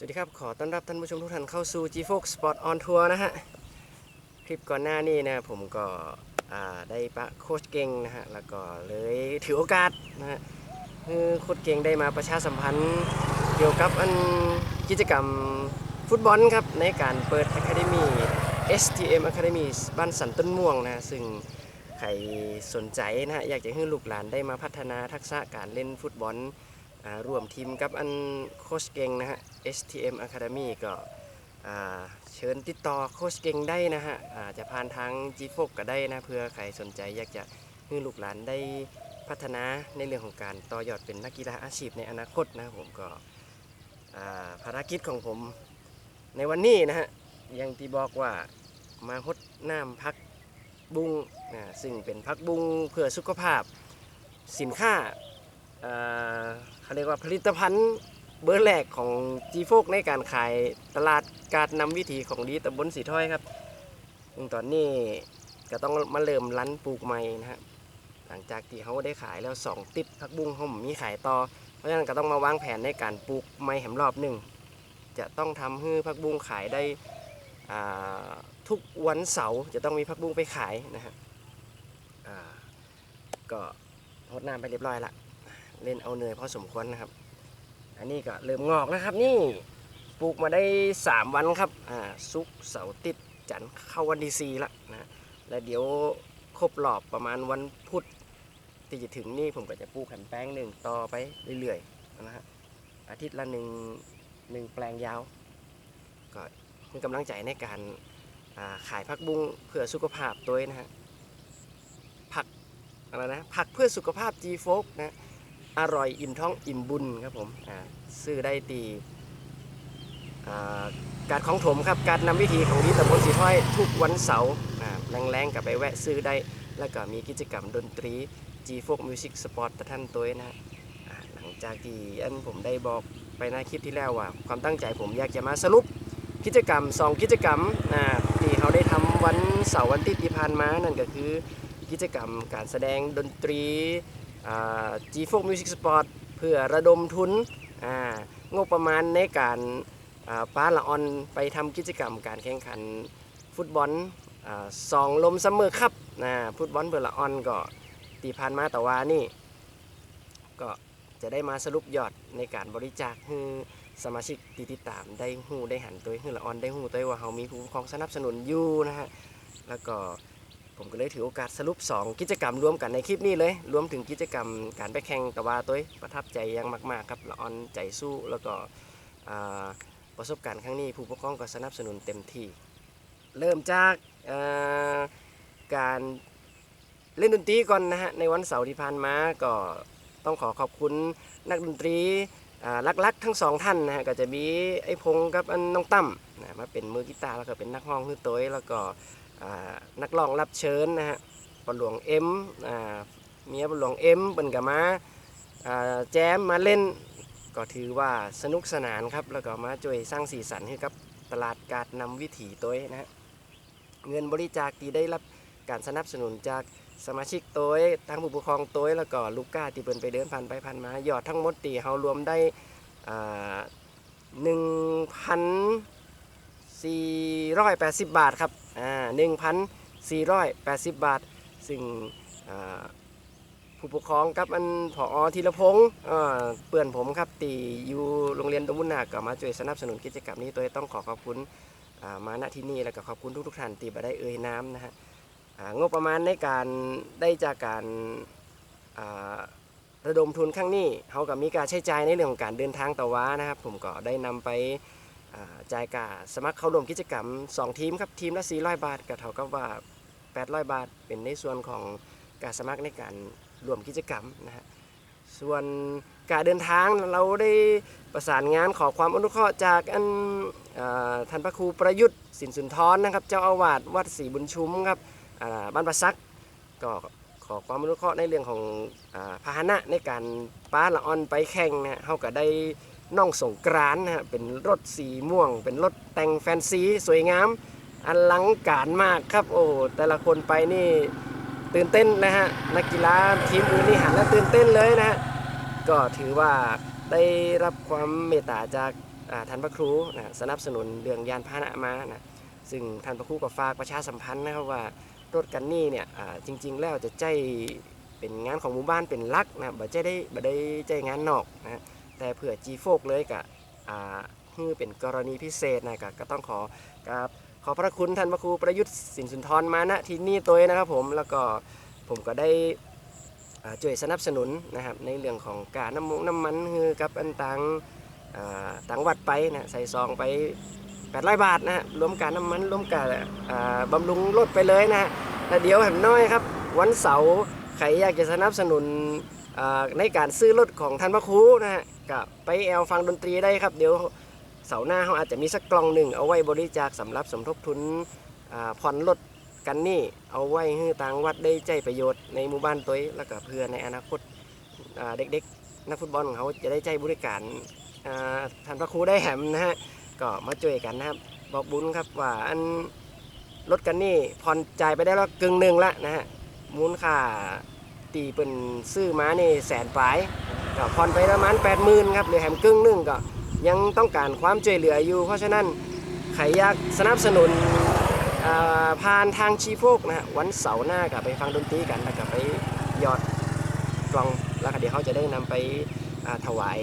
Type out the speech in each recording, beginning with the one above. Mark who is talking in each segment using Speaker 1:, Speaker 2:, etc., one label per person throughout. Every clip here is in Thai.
Speaker 1: สวัสดีครับ ขอต้อนรับท่านผู้ชมทุกท่านเข้าสู่ g f o x Sport on Tour นะฮะ คลิปก่อนหน้านี้นะผมก็ได้ปะโคชเก่งนะฮะ แล้วก็เลยถือโอกาสนะฮะคือโคชเก่งได้มาประชาสัมพันธ์เกี่ยวกับอันกิจกรรมฟุตบอลครับ ในการเปิด Academy STM Academy บ้านสันต้นม่วงนะ ซึ่งใครสนใจนะฮะ อยากจะให้ลูกหลานได้มาพัฒนาทักษะการเล่นฟุตบอล ร่วมทีมกับอันโคชเก่งนะฮะ STM Academy ก็เชิญติดต่อโคชเก่งได้นะฮะอาจะผ่านทาง g 4ก็ได้นะเพื่อใครสนใจอยากจะให้ลูกหลานได้พัฒนาในเรื่องของการต่อยอดเป็นนักกีฬาอาชีพในอนาคตนะครับผมก็ภารกิจของผมในวันนี้นะฮะยังที่บอกว่ามาฮดน้ำพักบุ้งนะซึ่งเป็นพักบุ้งเพื่อสุขภาพสินค้า เขาเรียกว่าผลิตภัณฑ์เบอร์แรกของจีโฟกในการขายตลาดการนำวิถีของดีตำบลสีถ้อยครับซึ่งตอนนี้ก็ต้องมาเริ่มรันปลูกใหม่นะฮะหลังจากที่เขาได้ขายแล้ว 2 ติดพักบุ้งเขามีขายต่อ เพราะฉะนั้นก็ต้องมาวางแผนในการปลูกใหม่แหมรอบหนึ่งจะต้องทำให้พักบุ้งขายได้ทุกวันเสาร์จะต้องมีพักบุ้งไปขายนะฮะก็รดน้ำไปเรียบร้อยละ เล่นเอาเหนื่อยพอสมควรนะครับ อันนี้ก็เริ่มงอกแล้วครับนี่ปลูกมาได้ 3 วันครับอ่าซุกเสาร์ติดจันทร์เข้าวันที่สี่ละนะแล้วเดี๋ยวครบรอบประมาณวันพุธที่จะถึงนี่ผมก็จะปลูกแผ่นแป้งหนึ่งต่อไปเรื่อยๆนะฮะอาทิตย์ละหนึ่งหนึ่งแปลงยาว ก็มีกำลังใจในการาขายผักบุ้งเพื่อสุขภาพตัวนะฮะผักอะไรนะผักเพื่อสุขภาพ G f o นะ อร่อยอิ่มท้องอิ่มบุญครับผมซื้อได้ตีการของถมครับการนำวิธีของดีตำบลสีถ้อยทุกวันเสาร์แรงๆกับไปแวะซื้อได้ แล้วก็มีกิจกรรมดนตรี G f o k Music Sport ท่านตัวนะหลังจากที่อันผมได้บอกไปในคลิปที่แล้วว่า ความตั้งใจผมอยากจะมาสรุปกิจกรรม 2 กิจกรรมที่เขาได้ทำวันเสาร์วันที่ผ่านมานั่นก็คือกิจกรรมการแสดงดนตรี g 4 Music Sport เพื่อระดมทุนงบประมาณในการอ่าป้าละออนไปทำกิจกรรมการแข่งขันฟุตบอลสองลมเสมอครับนะฟุตบอลเพื่อละออนก็ตีผ่านมาแต่ว่านี่ ก็จะได้มาสรุปยอดในการบริจาคให้สมาชิกที่ติดตามได้หูได้หันตัวให้ละออนได้หูตัวว่าเขามีผู้ปกครองสนับสนุนอยู่นะฮะแล้วก็ ผมก็เลยถือโอกาสสรุป 2 กิจกรรมรวมกันในคลิปนี้เลย รวมถึงกิจกรรมการไปแข่งตะวาตัวประทับใจอยังมาก ๆ ครับละออนใจสู้แล้วก็ประสบการณ์ครั้งนี้ผู้ปกครองก็สนับสนุนเต็มที่ เริ่มจากการเล่นดนตรีก่อนนะฮะในวันเสาร์ที่ผ่านมาก็ต้องขอขอบคุณนักดนตรีอ่าลักๆทั้งสองท่านนะฮะก็จะมีไอ้พงษ์กับน้องตั้มนะมาเป็นมือกีตาร์แล้วก็เป็นนักร้องคือตัวแล้วก็ นักร้องรับเชิญนะฮะปหลวงเอ็มเมียปหลวงเอ็มเป็นกับมาาแจมมาเล่น ก็ถือว่าสนุกสนานครับ แล้วก็มาช่วยสร้างสีสันให้กับตลาดการนำวิถีตัวเองนะฮะเงินบริจาคที่ได้รับการสนับสนุนจากสมาชิกตัวเองทางผู้ปกครองตัวเองแล้วก็ลูกก้าที่เปินไปเดินผ่านไปผ่านมายอดทั้งหมดตีเขารวมได้หนึ่งพัน480บาทครับ อ่า1,480 บาท ซึ่งผู้ปกครองกับอันผอธีรพงศ์เปื่อนผมครับตีอยู่โรงเรียนตมุนนาก็มาช่วยสนับสนุนกิจกรรมนี้ตัวต้องขอขอบคุณามาณที่นี่แล้วก็ขอบคุณทุกๆท่านที่มาได้เอ่ยน้ำนะฮะงบประมาณในการได้จากการาระดมทุนครั้งนี้เขากับมีการใช้จ่ายในเรื่องของการเดินทางต่อว้านะครับ ผมก็ได้นำไป จ่ายกาสมัครเข้าร่วมกิจกรรม 2 ทีมครับทีมละ 400 บาทก็เท่ากับว่า 800 บาท เป็นในส่วนของการสมัครในการร่วมกิจกรรมนะฮะส่วนการเดินทางเราได้ประสานงานขอความอนุเคราะห์จากอันท่านพระครูประยุทธ์สินสุนทรนะครับ เจ้าอาวาสวัดศรีบุญชุมครับบ้านประซักก็ขอความอนุเคราะห์ในเรื่องของอพาหนะในการป้าละออนไปแข่งนะฮะเขาก็ได้ น่องสงกรานนะฮะเป็นรถสีม่วง เป็นรถแต่งแฟนซีสวยงามอลังการมากครับ โอ้โหแต่ละคนไปนี่ตื่นเต้นนะฮะนักกีฬาทีมอื่นนี่หันแล้วตื่นเต้นเลยนะฮะก็ถือว่าได้รับความเมตตาจากท่านพระครูนะสนับสนุนเรื่องยานพาหนะมานะซึ่งท่านพระครูก็ฝากประชาสัมพันธ์นะครับว่ารถกันนี่เนี่ยจริง ๆ แล้วจะใจเป็นงานของหมู่บ้านเป็นลักนะบ่ใจได้บ่ได้ใจงานนอกนะ แต่เผื่อจีโฟกเลยกับอ่าคือเป็นกรณีพิเศษนะก็ก็ต้องขอกับขอพระคุณท่านพระครูประยุทธ์สินสุนทรมาณที่นี่ตัวเองนะครับผมแล้วก็ผมก็ได้อ่าช่วยสนับสนุนนะครับในเรื่องของการน้ำมันน้ำมันคือกับอันตังอ่าตังวัดไปนะใส่ซองไป800บาทนะฮะรวมการน้ำมันรวมการบำรุงรถไปเลยนะฮะแล้วเดี๋ยวแหมน้อยครับ วันเสาร์ใครอยากจะสนับสนุนในการซื้อรถของท่านพระครูนะฮะ ก็ไปแอลฟังดนตรีได้ครับ เดี๋ยวเสาร์หน้าเขาอาจจะมีสักกล่องหนึ่งเอาไว้บริจาคสำหรับสมทบทุนผ่อนรถกันนี่เอาไว้ให้ทางวัดได้ใจประโยชน์ในหมู่บ้านตัวแล้วก็เพื่อในอนาคตาเด็กๆ นักฟุตบอลของเขาจะได้ใจบริการาท่านพระครูได้แหมนะฮะก็มาช่วยกันนะครับ บอกบุญครับว่าอันรถกันนี่ผ่อนจ่ายไปได้แล้วกึ่งหนึ่งละนะฮะมูลค่าตีเป็นซื้อมานี่แสนปลาย ก็ผ่อนไปประมาณแปดหมื่นครับเหลือแหมกึ่งหนึ่งก็ยังต้องการความช่วยเหลืออยู่ เพราะฉะนั้นใครอยากสนับสนุนผ่านทางชีโฟกนะฮะวันเสาร์หน้ากับไปฟังดนตรีกันแล้วก็ไปหยอดกลองแล้วเดี๋ยวเขาจะได้นำไปถวาย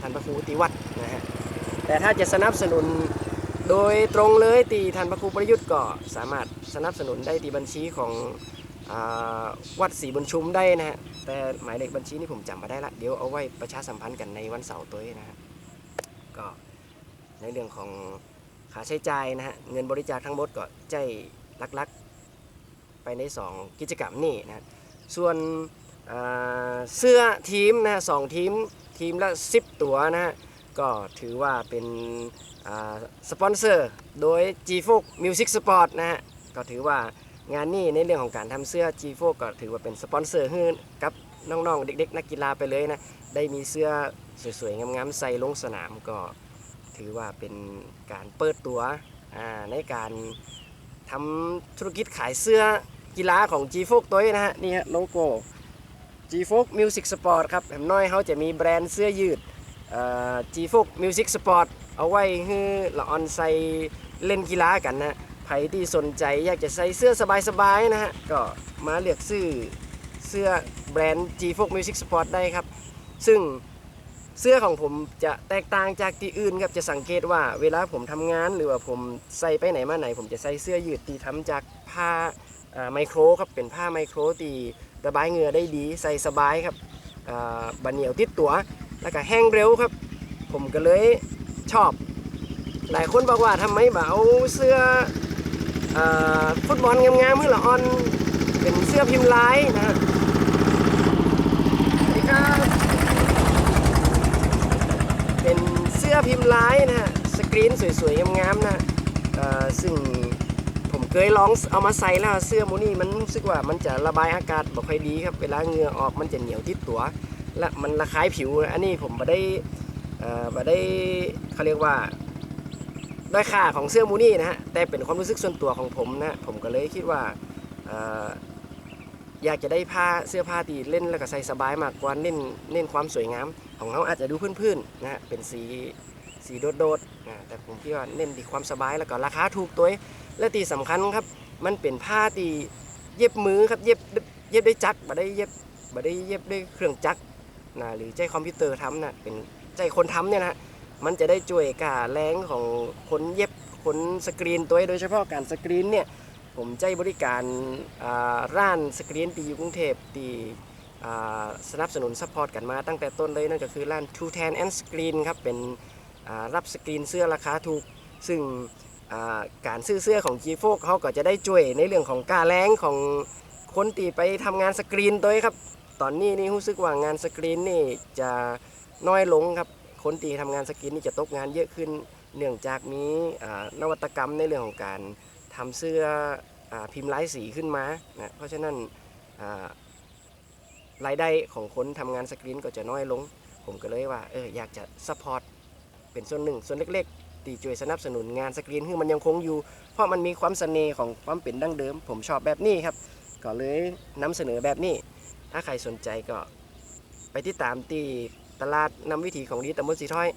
Speaker 1: ท่านพระครูติวัดนะฮะแต่ถ้าจะสนับสนุนโดยตรงเลยตีท่านพระครูประยุทธ์ก็สามารถสนับสนุนได้ตีบัญชีของ วัดศรีบุญชุมได้นะฮะแต่หมายเลขบัญชีนี่ผมจำมาได้ละเดี๋ยวเอาไว้ประชาสัมพันธ์กันในวันเสาร์ตัวเองนะฮะก็ในเรื่องของค่าใช้จ่ายนะฮะเงินบริจาคทั้งหมดก็ใจลักๆ ไปใน 2 กิจกรรมนี่นะฮะส่วนเสื้อทีมนะฮะสองทีมทีมละ 10 ตัวนะฮะก็ถือว่าเป็นสปอนเซอร์โดย g f o c Music Sport นะฮะก็ถือว่า งานนี้ในเรื่องของการทำเสื้อ g f o c ก็ถือว่าเป็นสปอนเซอร์ให้กับน้องๆ เด็ก ๆ นักกีฬาไปเลยนะ ได้มีเสื้อสวยๆ งามๆ ใส่ลงสนามก็ถือว่าเป็นการเปิดตัวในการทำธุรกิจขายเสื้อกีฬาของ g f o ตัวนี้นะฮะ นี่ฮะโลโก้ g f o Music Sport ครับแหมน้อยเขาจะมีแบรนด์เสื้อยืดเอ่อ g f o Music Sport เอาไว้ให้ละออนใส่เล่นกีฬากันนะ ใครที่สนใจอยากจะใส่เสื้อสบายๆนะฮะ ก็มาเลือกซื้อเสื้อแบรนด์ g f o Music Sport ได้ครับ ซึ่งเสื้อของผมจะแตกต่างจากที่อื่นครับ จะสังเกตว่าเวลาผมทำงานหรือว่าผมใส่ไปไหนมาไหน ผมจะใส่เสื้อยืดที่ทำจากผ้าไมโครครับ เป็นผ้าไมโครที่ระบายเหงื่อได้ดี ใส่สบายครับบันเหนียวติดตัว แล้วก็แห้งเร็วครับ ผมก็เลยชอบ หลายคนบอกว่าทำไมบ่เอาเสื้อ ฟุตบอลงามๆมือละออน เป็นเสื้อพิมพ์ลายนะฮะสวัสดีครับเป็นเสื้อพิมพ์ลายนะฮะสกรีนสวยๆงามๆนะซึ่งผมเคยลองเอามาใส่แล้วเสื้อโมนี่มันรู้สึกว่ามันจะระบายอากาศบ่ค่อยดีครับเวลาเหงื่อออกมันจะเหนียวติดตัว และมันระคายผิว อันนี้ผมมาได้มาได้เขาเรียกว่า ด้อยค่าของเสื้อมูนี่นะฮะแต่เป็นความรู้สึกส่วนตัวของผมนะผมก็เลยคิดว่าอยากจะได้ผ้าเสื้อผ้าที่เล่นแล้วก็ใส่สบายมากกว่าเน้นเน้นความสวยงาม ของเขาอาจจะดูพื้นๆนะฮะเป็นสีสีโดดๆนะแต่ผมคิดว่าเน้นที่ความสบายแล้วก็ราคาถูกตัวและที่สำคัญครับ มันเป็นผ้าที่เย็บมือครับเย็บเย็บด้วยจักรบ่ได้เย็บบ่ได้เย็บด้วยเครื่องจักรนะหรือใจคอมพิวเตอร์ทำนะเป็นใจคนทำเนี่ยนะฮะ มันจะได้ช่วยกาแรงของคนเย็บคนสกรีนตัวเองโดยเฉพาะการสกรีนเนี่ยผมใจบริการร้านสกรีนที่อยู่กรุงเทพที่อ่าสนับสนุนซัพพอร์ตกันมาตั้งแต่ต้นเลยนั่นก็คือร้าน Two Tan and Screen ครับเป็นรับสกรีนเสื้อราคาถูก ซึ่งการซื้อเสื้อของ g f o เขาก็จะได้ช่วยในเรื่องของการแรงของคนตีไปทำงานสกรีนตัวเองครับ ตอนนี้นี่รู้สึกว่างานสกรีนนี่จะน้อยลงครับ คนตีทำงานสกรีนนี่จะตกงานเยอะขึ้น เนื่องจากมีนวัตกรรมในเรื่องของการทำเสื้ออพิมพ์ลายสีขึ้นมานะเพราะฉะนั้นรายได้ของคนทำงานสกรีนก็จะน้อยลง ผมก็เลยว่าเอออยากจะซัพพอร์ตเป็นส่วนหนึ่ง ส่วนเล็กๆ ตีช่วยสนับสนุนงานสกรีนให้มันยังคงอยู่ เพราะมันมีความเสน่ห์ของความเป็นดั้งเดิม ผมชอบแบบนี้ครับ ก็เลยนำเสนอแบบนี้ ถ้าใครสนใจก็ไปติดตามที่ ตลาดนำวิถีของดีตำบลสีถ้อย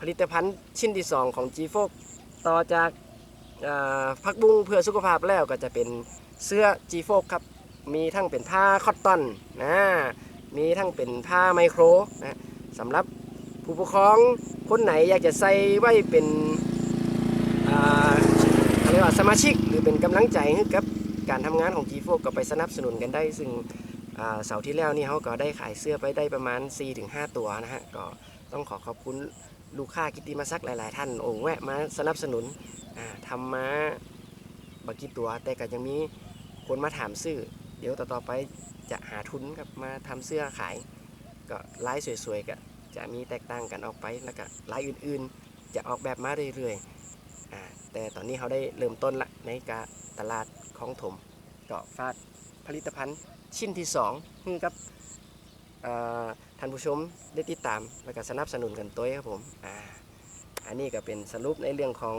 Speaker 1: ผลิตภัณฑ์ชิ้นที่ 2 ของ g f o ต่อจากอ่าผักบุ้งเพื่อสุขภาพแล้วก็จะเป็นเสื้อ g f o ครับ มีทั้งเป็นผ้าคอตตอนนะมีทั้งเป็นผ้าไมโครนะสำหรับผู้ปกครองคนไหนอยากจะใส่ไว้เป็นอ่าเรียกว่าสมาชิกหรือเป็นกำลังใจให้กับการทำงานของ g f o ก็ไปสนับสนุนกันได้ซึ่ง เสาร์ที่แล้วนี่เขาก็ได้ขายเสื้อไปได้ประมาณ 4-5 ตัวนะฮะก็ต้องขอขอบคุณลูกค้ากิตติมาซักหลาย ๆ ท่านโองแวะมาสนับสนุนอ่าทำมาบักกี่ตัว แต่ก็ยังมีคนมาถามซื้อ เดี๋ยวต่อๆไปจะหาทุนกับมาทำเสื้อขาย ก็ลายสวยๆก็จะมีแตกต่างกันออกไปแล้วก็ลายอื่นๆ จะออกแบบมาเรื่อยๆอแต่ตอนนี้เขาได้เริ่มต้นละในกาตลาดของถมก็ฝาก ผลิตภัณฑ์ชิ้นที่2ให้กับท่านผู้ชมได้ติดตามแล้วก็สนับสนุนกันตัวครับผมอ่าอันนี้ก็เป็นสรุปในเรื่องของ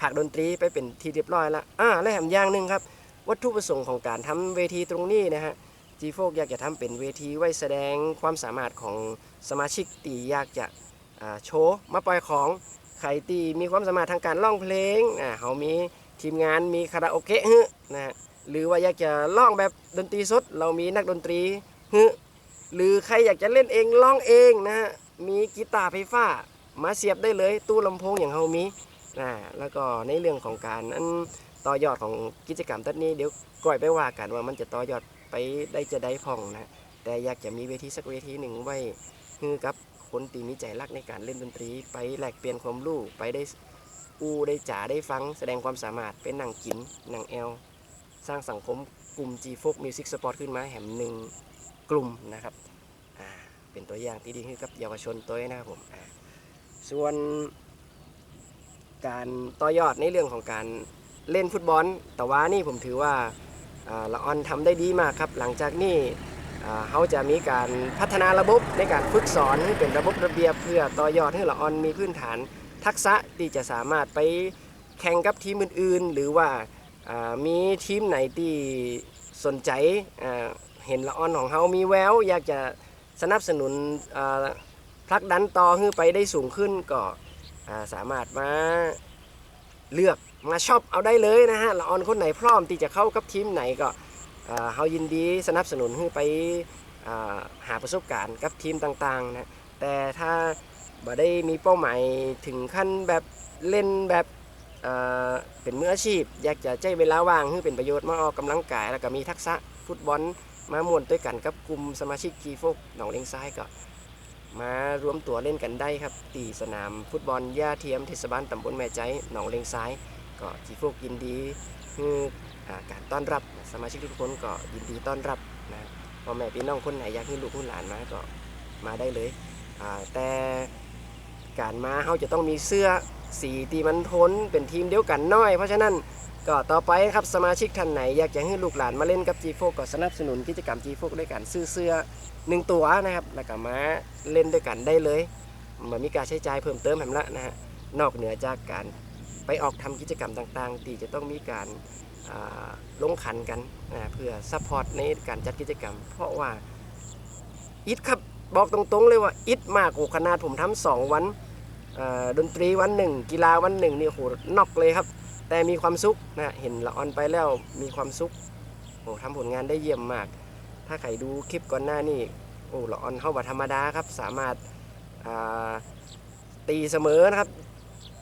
Speaker 1: ภาคดนตรีไปเป็นที่เรียบร้อยและอ่าและแถมอย่างหนึ่งครับ วัตถุประสงค์ของการทำเวทีตรงนี้นะฮะจีโฟกอยากจะทำเป็นเวทีไว้แสดงความสามารถของสมาชิกตีอยากจะโชว์มาปล่อยของใครตีมีความสามารถทางการร้องเพลงอ่าเขามีทีมงานมีคาราโอเกะฮึนะฮะ หรือว่าอยากจะร้องแบบดนตรีสด เรามีนักดนตรีฮึหรือใครอยากจะเล่นเองร้องเองนะฮะมีกีตาร์ไฟฟ้ามาเสียบได้เลยตู้ลำโพงอย่างเขามีนะแล้วก็ในเรื่องของการอันต่อยอดของกิจกรรมตัดนี้เดี๋ยวก่อยไปว่ากันว่ามันจะต่อยอดไปได้จะได้พองนะแต่อยากจะมีเวทีสักเวทีหนึ่งไว้คือกับคนตีมีใจรักในการเล่นดนตรี ไปแลกเปลี่ยนความรู้ไปได้อู้ได้จ๋าได้ฟัง แสดงความสามารถเป็นหนังกินหนังแอล สร้างสังคมกลุ่ม G Folk Music Sport ขึ้นมาแห่งหนึ่งกลุ่มนะครับเป็นตัวอย่างที่ดีให้กับเยาวชนตัวนี้นะครับผมส่วนการต่อยอดในเรื่องของการเล่นฟุตบอล แต่ว่านี่ผมถือว่าละออนทำได้ดีมากครับ หลังจากนี้เขาจะมีการพัฒนาระบบในการฝึกสอนให้เป็นระบบระเบียบเพื่อต่อยอดให้ละออนมีพื้นฐานทักษะที่จะสามารถไปแข่งกับทีมอื่นๆ หรือว่า มีทีมไหนที่สนใจเห็นละออนของเขามีแวว อยากจะสนับสนุนอ่าผลักดันต่อให้ไปได้สูงขึ้นก็สามารถมาเลือกมาชอปเอาได้เลยนะฮะละออนคนไหนพร้อมที่จะเข้ากับทีมไหนก็เฮายินดีสนับสนุนให้ไปหาประสบการณ์กับทีมต่างๆนะแต่ถ้าบ่ได้มีเป้าหมายถึงขั้นแบบเล่นแบบ เป็นมืออาชีพ อยากจะใช้เวลาว่างให้เป็นประโยชน์มาออกกำลังกาย แล้วก็มีทักษะฟุตบอลมามวนด้วยกันกับกลุ่มสมาชิกกีโฟกหนองเลงซ้ายก็มารวมตัวเล่นกันได้ครับตีสนามฟุตบอลย่าเทียมเทศบาลตำบลแม่ใจหนองเลงซ้าย ก็จีโฟกยินดีคืออาการต้อนรับสมาชิกทุกคนก็ยินดีต้อนรับนะพ่อแม่พี่น้องคนไหนอยากให้ลูกให้หลานมาก็มาได้เลยแต่การมาเขาจะต้องมีเสื้อ สีตีมันทนเป็นทีมเดียวกันน้อย เพราะฉะนั้นก็ต่อไปครับสมาชิกท่านไหน อยากจะให้ลูกหลานมาเล่นกับ g ีโฟก็สนับสนุนกิจกรรม g ีโฟด้วยการซื้อเสื้อหนึ่งตัวนะครับแล้วก็มาเล่นด้วยกันได้เลยมันมีการใช้จ่ายเพิ่มเติมแหมละนะฮะนอกเหนือจากการไปออกทำกิจกรรมต่างๆ ที่จะต้องมีการาลงขันกันนะเพื่อซัพพอร์ตในการจัดกิจกรรม เพราะว่าอิดครับบอกตรงๆเลยว่าอิดมากโอ้ขนาดผมทำสองวัน ดนตรีวันหนึ่ง กีฬาวันหนึ่งนี่โหนอกเลยครับ แต่มีความสุขนะเห็นละออนไปแล้วมีความสุขโอ้ทำผลงานได้เยี่ยมมาก ถ้าใครดูคลิปก่อนหน้านี่โอ้ละออนเข้าว่าธรรมดาครับ สามารถาตีเสมอนะครับ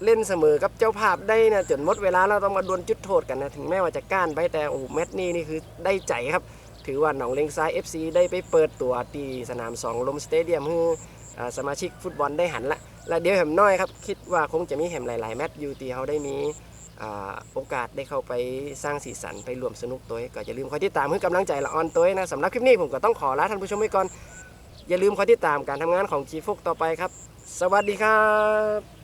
Speaker 1: เล่นเสมอกับเจ้าภาพได้นะจนหมดเวลาเราต้องมาดวลจุดโทษกันนะถึงแม้ว่าจะก้านไปแต่โอ้แมตช์นี้นี่คือได้ใจครับถือว่าหนองเลงซ้าย FC ได้ไปเปิดตัวที่สนามสองลมสเตเดียมให้อ่าสมาชิกฟุตบอลได้หันละ และเดี๋ยวแหมน้อยครับ คิดว่าคงจะมีแหมหลายๆแมตช์อยู่ที่เขาได้มีอโอกาสได้เข้าไปสร้างสีสันไปรวมสนุกตัวก็อย่าลืมคอยติดตามเพื่อกำลังใจละออนตัวนะสำหรับคลิปนี้ผมก็ต้องขอลาท่านผู้ชมไว้ก่อน อย่าลืมคอยติดตามการทำงานของจีฟุกต่อไปครับ สวัสดีครับ